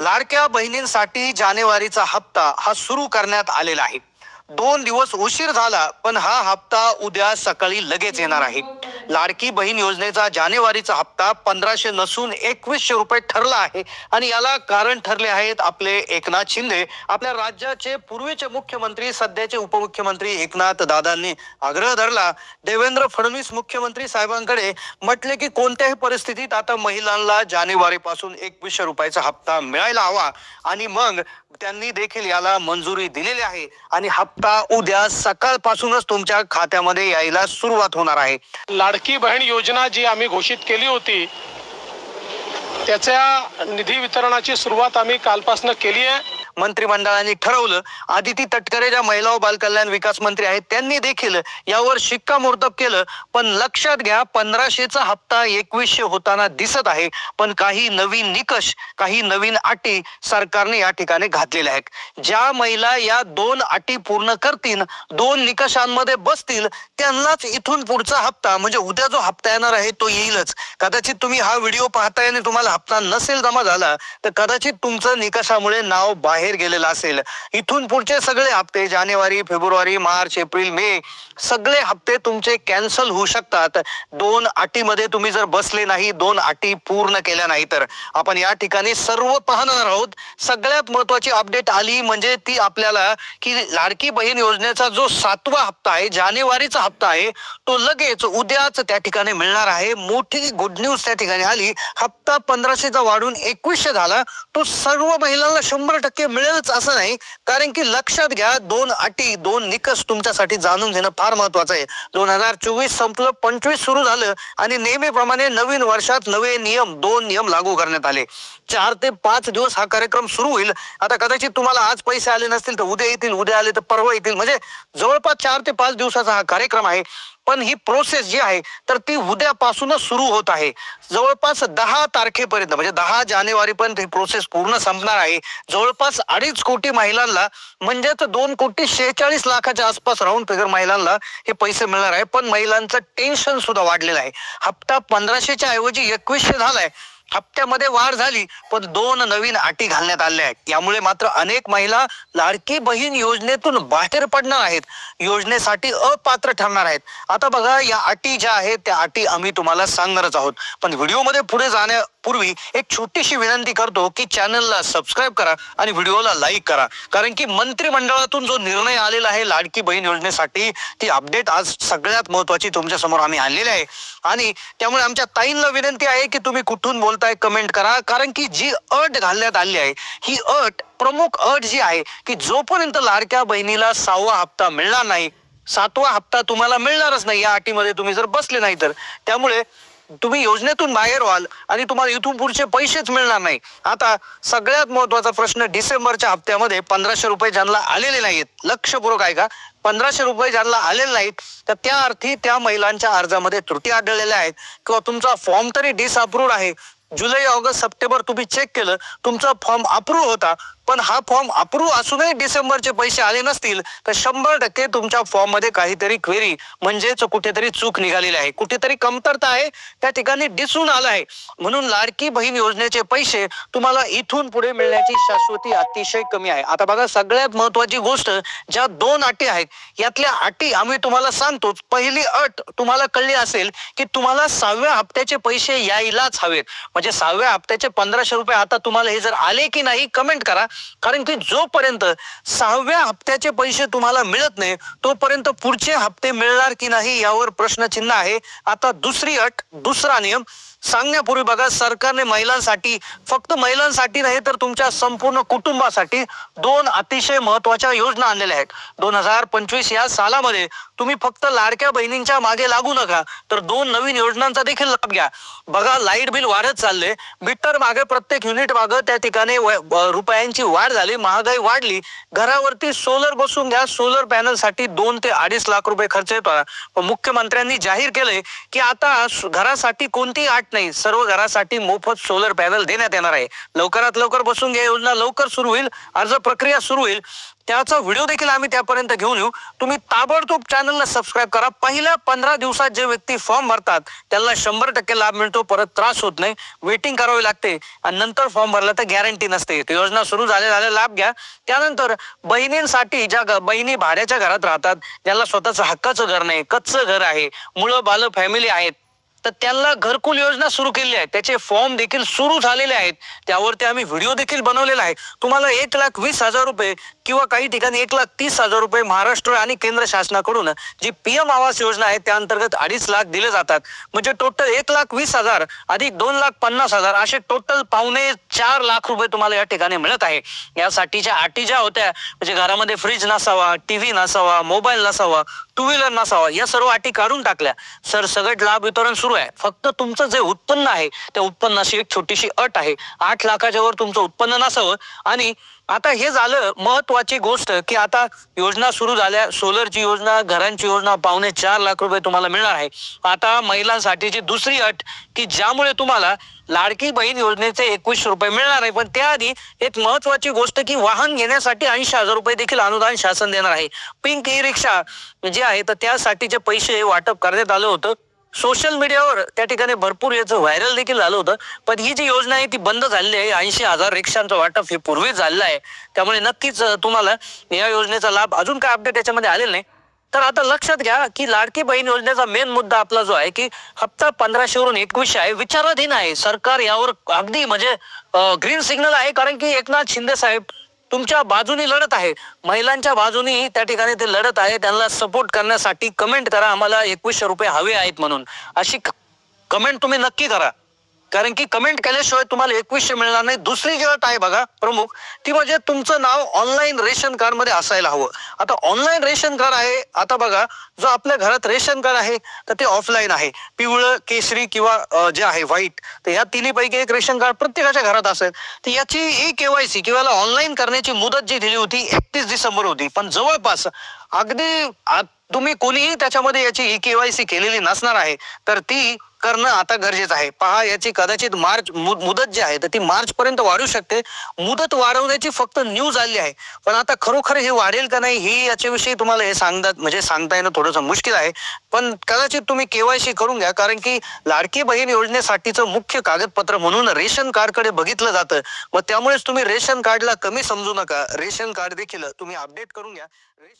लाडक्या बहिणींसाठी जानेवारीचा हप्ता हा सुरू करण्यात आलेला आहे. दोन दिवस उशीर झाला पण हा हप्ता उद्या सकाळी लगेच येणार आहे. लाडकी बहीण योजनेचा जानेवारीचा हप्ता पंधराशे नसून एकवीसशे रुपये ठरला आहे. आणि याला कारण ठरले आहेत आपले एकनाथ शिंदे. आपल्या राज्याचे पूर्वीचे मुख्यमंत्री सध्याचे उपमुख्यमंत्री एकनाथ दादांनी आग्रह धरला. देवेंद्र फडणवीस मुख्यमंत्री साहेबांकडे म्हटले की कोणत्याही परिस्थितीत आता महिलांना जानेवारी पासून एकवीसशे रुपयाचा हप्ता मिळायला हवा. आणि मग त्यांनी देखील याला मंजुरी दिलेली आहे. आणि हप्ता उद्या सकाळपासूनच तुमच्या खात्यामध्ये यायला सुरुवात होणार आहे. लाड लाडकी बहीण योजना जी आम्ही घोषित केली होती त्याच्या निधी वितरणाची सुरुवात आम्ही कालपासून केली आहे. मंत्रिमंडळाने ठरवलं आदिती तटकरे ज्या महिला व बालकल्याण विकास मंत्री आहेत त्यांनी देखील यावर शिक्कामोर्तब केलं. पण लक्षात घ्या पंधराशेचा हप्ता एकवीसशे होताना दिसत आहे. पण काही नवीन निकष काही नवीन अटी सरकारने या ठिकाणी घातलेल्या आहेत. ज्या महिला या दोन अटी पूर्ण करतील दोन निकषांमध्ये बसतील त्यांनाच इथून पुढचा हप्ता म्हणजे उद्या जो हप्ता येणार आहे तो येईलच. कदाचित तुम्ही हा व्हिडिओ पाहताय आणि तुम्हाला हप्ता नसेल जमा झाला तर कदाचित तुमचं निकषामुळे नाव बाहेर गेलेलं असेल. इथून पुढचे सगळे हप्ते जानेवारी फेब्रुवारी मार्च एप्रिल मे सगळे हप्ते तुमचे कॅन्सल होऊ शकतात. दोन अटीमध्ये तुम्ही जर बसले नाही दोन अटी पूर्ण केल्या नाही तर. आपण या ठिकाणी सर्व पाहणार आहोत. सगळ्यात महत्वाची अपडेट आली म्हणजे ती आपल्याला की लाडकी बहीण योजनेचा जो सातवा हप्ता आहे जानेवारीचा हप्ता आहे तो लगेच उद्याच त्या ठिकाणी मिळणार आहे. मोठी गुड न्यूज त्या ठिकाणी आली. हप्ता पंधराशेचा वाढून एकवीसशे झाला. तो सर्व महिलांना शंभर टक्के मिळेलच असं नाही. कारण की लक्षात घ्या दोन अटी दोन निकष तुमच्यासाठी जाणून घेणं फार महत्वाचं आहे. दोन हजार चोवीस संपलं पंचवीस सुरू झालं आणि नेहमीप्रमाणे नवीन वर्षात नवे नियम दोन नियम लागू करण्यात आले. चार ते पाच दिवस हा कार्यक्रम सुरू होईल. आता कदाचित तुम्हाला आज पैसे आले नसतील तर उद्या येतील उद्या आले तर परवा येतील. म्हणजे जवळपास चार ते पाच दिवसाचा हा कार्यक्रम आहे. पण ही प्रोसेस जी आहे तर ती उद्यापासूनच सुरू होत आहे. जवळपास दहा तारखेपर्यंत म्हणजे दहा जानेवारीपर्यंत ही प्रोसेस पूर्ण संपणार आहे. जवळपास अडीच कोटी महिलांना म्हणजेच दोन कोटी शेहेचाळीस लाखाच्या आसपास राहून फिगर महिलांना हे पैसे मिळणार आहे. पण महिलांचं टेन्शन सुद्धा वाढलेलं आहे. हप्ता पंधराशेच्या ऐवजी एकवीसशे झालाय. हप्त्यामध्ये वाढ झाली पण दोन नवीन अटी घालण्यात आल्या आहेत. यामुळे मात्र अनेक महिला लाडकी बहीण योजनेतून बाहेर पडणार आहेत. योजनेसाठी अपात्र ठरणार आहेत. आता बघा या अटी ज्या आहेत त्या अटी आम्ही तुम्हाला सांगणारच आहोत. पण व्हिडिओमध्ये पुढे जाण्या पूर्वी एक छोटीशी विनंती करतो की चॅनलला सबस्क्राईब करा आणि व्हिडिओला लाईक करा. कारण की मंत्रिमंडळातून जो निर्णय आलेला आहे लाडकी बहीण योजनेसाठी ती अपडेट आज सगळ्यात महत्वाची तुमच्यासमोर आम्ही आणलेली आहे. आणि त्यामुळे आमच्या ताईंना विनंती आहे की तुम्ही कुठून बोलताय कमेंट करा. कारण की जी अट घालण्यात आली आहे ही अट प्रमुख अट जी आहे की जोपर्यंत लाडक्या बहिणीला सहावा हप्ता मिळणार नाही सातवा हप्ता तुम्हाला मिळणारच नाही या अटीमध्ये तुम्ही जर बसले नाही तर. त्यामुळे तुम्ही योजनेतून बाहेर व्हाल आणि तुम्हाला इथून पुढचे पैसेच मिळणार नाही. आता सगळ्यात महत्त्वाचा प्रश्न डिसेंबरच्या हप्त्यामध्ये पंधराशे रुपये ज्यांना आलेले नाहीत लक्षपूर्वक आहे का पंधराशे रुपये ज्यांना आलेले नाहीत तर त्या अर्थी त्या महिलांच्या अर्जामध्ये त्रुटी आढळलेल्या आहेत. किंवा तुमचा फॉर्म तरी डिसअप्रूव्ड आहे. जुलै ऑगस्ट सप्टेंबर तुम्ही चेक केलं तुमचा फॉर्म अप्रूव्ह होता पण हा फॉर्म अप्रूव्ह असूनही डिसेंबरचे पैसे आले नसतील तर शंभर टक्के तुमच्या फॉर्ममध्ये काहीतरी क्वेरी म्हणजेच कुठेतरी चूक निघालेली आहे. कुठेतरी कमतरता आहे त्या ठिकाणी दिसून आलं आहे. म्हणून लाडकी बहीण योजनेचे पैसे तुम्हाला इथून पुढे मिळण्याची शाश्वती अतिशय कमी आहे. आता बघा सगळ्यात महत्वाची गोष्ट ज्या दोन अटी आहेत यातल्या अटी आम्ही तुम्हाला सांगतो. पहिली अट तुम्हाला कळली असेल की तुम्हाला सहाव्या हप्त्याचे पैसे यायलाच हवेत. म्हणजे सहाव्या हप्त्याचे पंधराशे रुपये आता तुम्हाला हे जर आले की नाही कमेंट करा. कारण की जोपर्यंत सहाव्या हप्त्याचे पैसे तुम्हाला मिळत नाही तोपर्यंत पुढचे हप्ते मिळणार की नाही यावर प्रश्नचिन्ह आहे. आता दुसरी अट दुसरा नियम सांगण्यापूर्वी बघा सरकारने महिलांसाठी फक्त महिलांसाठी नाही तर तुमच्या संपूर्ण कुटुंबासाठी दोन अतिशय महत्त्वाच्या योजना आणलेल्या आहेत. दोन हजार पंचवीस या सालामध्ये तुम्ही फक्त लाडक्या बहिणींच्या मागे लागू नका तर दोन नवीन योजनांचा देखील लाभ घ्या. बघा लाइट बिल वाढत चालले मीटर मागे प्रत्येक युनिट मागे त्या ठिकाणी व- रुपयांची वाढ झाली महागाई वाढली. घरावरती सोलर बसून घ्या सोलर पॅनलसाठी दोन ते अडीच लाख रुपये खर्च येतो. मुख्यमंत्र्यांनी जाहीर केलंय की आता घरासाठी कोणती आठ नाही. सर्व घरासाठी मोफत सोलर पॅनल देण्यात येणार आहे. लवकरात लवकर बसून घ्या. योजना लवकर सुरू होईल. अर्ज प्रक्रिया सुरू होईल. त्याचा व्हिडिओ देखील आम्ही त्यापर्यंत घेऊन येऊ. तुम्ही ताबडतोब चॅनलला सबस्क्राईब करा. पहिल्या पंधरा दिवसात जे व्यक्ती फॉर्म भरतात त्यांना शंभर टक्के लाभ मिळतो. परत त्रास होत नाही. वेटिंग करावी लागते. आणि नंतर फॉर्म भरला तर गॅरंटी नसते. ती योजना सुरू झाल्या झाल्या लाभ घ्या. त्यानंतर बहिणींसाठी ज्या बहिणी भाड्याच्या घरात राहतात ज्यांना स्वतःचं हक्काचं घर नाही कच्चं घर आहे मुलं बाल फॅमिली आहेत तर त्यांना घरकुल योजना सुरू केली आहे. त्याचे फॉर्म देखील सुरू झालेले आहेत. त्यावरती आम्ही व्हिडिओ देखील बनवलेला आहे. तुम्हाला एक लाख वीस हजार रुपये किंवा काही ठिकाणी एक लाख तीस हजार रुपये महाराष्ट्र आणि केंद्र शासनाकडून जी पीएम आवास योजना आहे त्या अंतर्गत अडीच लाख दिले जातात. म्हणजे टोटल एक लाख वीस हजार अधिक दोन लाख पन्नास हजार असे टोटल पावणे चार लाख रुपये तुम्हाला या ठिकाणी मिळत आहे. यासाठीच्या अटी ज्या होत्या म्हणजे घरामध्ये फ्रीज नसावा टीव्ही नसावा मोबाईल नसावा टू व्हीलर नसावा या सर्व अटी काढून टाकल्या. सर सगळं लाभ वितरण सुरू आहे. फक्त तुमचं जे उत्पन्न आहे त्या उत्पन्नाची एक छोटीशी अट आहे. आठ लाखाच्या वर तुमचं उत्पन्न नसावं. आणि आता हे झालं महत्वाची गोष्ट की आता योजना सुरू झाल्या. सोलरची योजना घरांची योजना पावणे चार लाख रुपये तुम्हाला मिळणार आहे. आता महिलांसाठीची दुसरी अट की ज्यामुळे तुम्हाला लाडकी बहीण योजनेचे एकवीसशे रुपये मिळणार आहे. पण त्याआधी एक महत्वाची गोष्ट की वाहन घेण्यासाठी ऐंशी हजार रुपये देखील अनुदान शासन देणार आहे. पिंक ई रिक्षा जे आहे तर त्यासाठीचे पैसे वाटप करण्यात आलं होतं. सोशल मीडियावर त्या ठिकाणी भरपूर याचं व्हायरल देखील झालं होतं. पण ही जी योजना आहे ती बंद झालेली आहे. ऐंशी हजार रिक्षांचं वाटप हे पूर्वीच झालेलं आहे. त्यामुळे नक्कीच तुम्हाला या योजनेचा लाभ अजून काय अपडेट याच्यामध्ये आलेला नाही. तर आता लक्षात घ्या की लाडकी बहीण योजनेचा मेन मुद्दा आपला जो आहे की हप्ता पंधराशेवरून एकवीसशे आहे विचाराधीन आहे. सरकार यावर अगदी म्हणजे ग्रीन सिग्नल आहे. कारण की एकनाथ शिंदे साहेब तुमच्या बाजूनी लढत आहे. महिलांच्या बाजूनी त्या ठिकाणी ते लढत आहे. त्यांना सपोर्ट करण्यासाठी कमेंट करा. आम्हाला एकवीसशे रुपये हवे आहेत म्हणून. अशी कमेंट तुम्ही नक्की करा. कारण की कमेंट केल्याशिवाय तुम्हाला एकवीसशे मिळणार नाही. दुसरी जी अट आहे बघा प्रमुख ती म्हणजे तुमचं नाव ऑनलाईन रेशन कार्डमध्ये असायला हवं. आता ऑनलाईन रेशन कार्ड आहे आता बघा जो आपल्या घरात रेशन कार्ड आहे तर ते ऑफलाईन आहे. पिवळं केसरी किंवा जे आहे व्हाईट तर या तिन्हीपैकी एक रेशन कार्ड प्रत्येकाच्या घरात असेल. तर याची ई केवायसी किंवा ऑनलाईन करण्याची मुदत जी दिली होती एकतीस डिसेंबर होती. पण जवळपास अगदी तुम्ही कोणीही त्याच्यामध्ये याची ई केवायसी केलेली नसणार आहे तर ती करणं आता गरजेचं आहे. पहा याची कदाचित मार्च मुदत जी आहे तर ती मार्च पर्यंत वाढू शकते. मुदत वाढवण्याची फक्त न्यूज आली आहे. पण आता खरोखर हे वाढेल का नाही ही याच्याविषयी तुम्हाला हे सांगतात म्हणजे सांगता येणं थोडंसं मुश्किल आहे. पण कदाचित तुम्ही केवायसी करून घ्या कारण की लाडकी बहीण योजनेसाठीचं मुख्य कागदपत्र म्हणून रेशन कार्डकडे बघितलं जातं. मग त्यामुळेच तुम्ही रेशन कार्डला कमी समजू नका. रेशन कार्ड देखील तुम्ही अपडेट करून घ्या. रेशन